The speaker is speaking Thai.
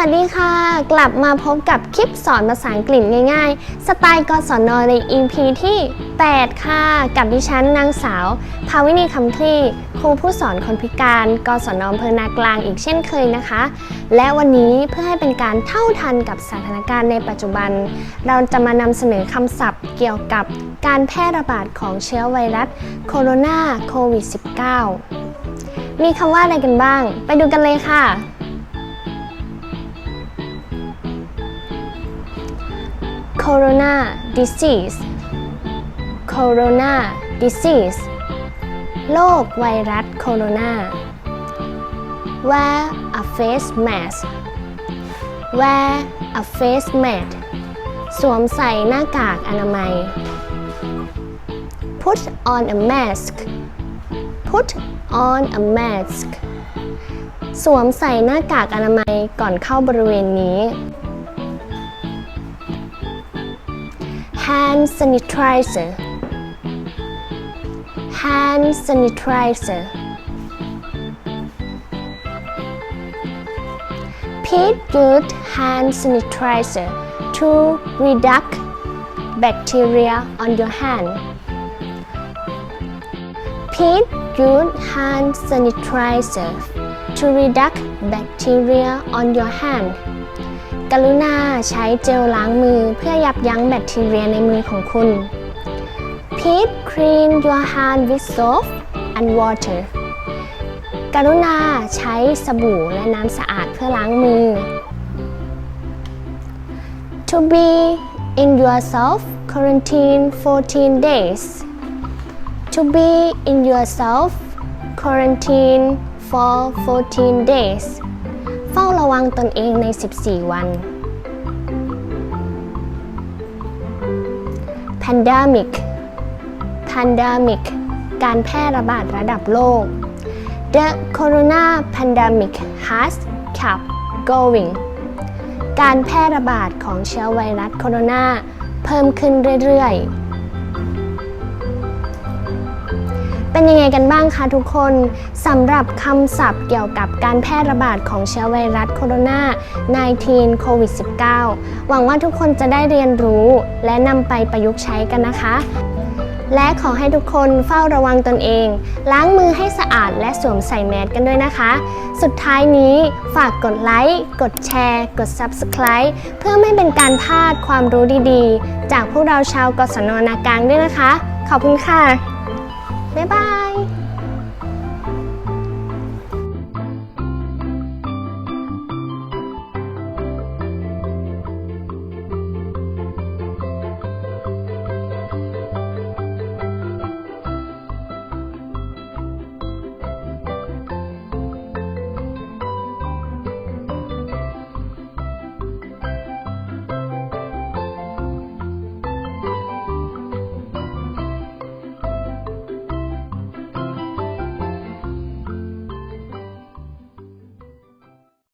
วัสดีค่ะ กลับมาพบกับคลิปสอนภาษาอังกฤษง่ายๆ สไตล์กศนใน EP ที่ 8 ค่ะ กับดิฉันนางสาว ภาวินีคำคลี่ ครูผู้สอนคนพิการกศนอำเภอนากลางอีกเช่นเคยนะคะ และวันนี้เพื่อให้เป็นการเท่าทันกับสถานการณ์ในปัจจุบัน เราจะมานำเสนอคำศัพท์เกี่ยวกับการแพร่ระบาดของเชื้อไวรัสโคโรนาโควิด -19 มีคำว่าอะไรกันบ้าง ไปดูกันเลยค่ะ corona disease corona disease โรคไวรัสโคโรนา wear a face mask wear a face mask สวมใส่หน้ากากอนามัย put on a mask put on a mask สวมใส่หน้ากากอนามัยก่อนเข้าบริเวณนี้ hand sanitizer hand sanitizer Please use hand sanitizer to reduce bacteria on your hand. Please use hand sanitizer to reduce bacteria on your hand. กรุณาใช้เจลล้างมือเพื่อยับยั้งแบคทีเรียในมือของคุณ Please clean your hand with soap and water กรุณาใช้สบู่และน้ำสะอาดเพื่อล้างมือ To be in yourself quarantine 14 days To be in yourself quarantine for 14 days เฝ้าระวังตนเองใน 14 วัน Pandemic Pandemic การแพร่ระบาดระดับโลก The corona pandemic has kept going การแพร่ระบาดของเชื้อไวรัสโคโรนาเพิ่มขึ้นเรื่อยๆ เป็นยังไงกันบ้างคะทุกคนสำหรับคำศัพท์เกี่ยวกับการแพร่ระบาดของเชื้อไวรัสโคโรนา 19 โควิด -19 หวังว่าทุกคนจะได้เรียนรู้และนำไปประยุกต์ใช้กันนะคะ และขอให้ทุกคนเฝ้าระวังตนเอง ล้างมือให้สะอาดและสวมใส่แมสกันด้วยนะคะ สุดท้ายนี้ฝากกดไลค์ กดแชร์ กด Subscribe เพื่อไม่เป็นการพลาดความรู้ดีๆ จากพวกเราชาวกศนนากลางด้วยนะคะ ขอบคุณค่ะ 拜拜。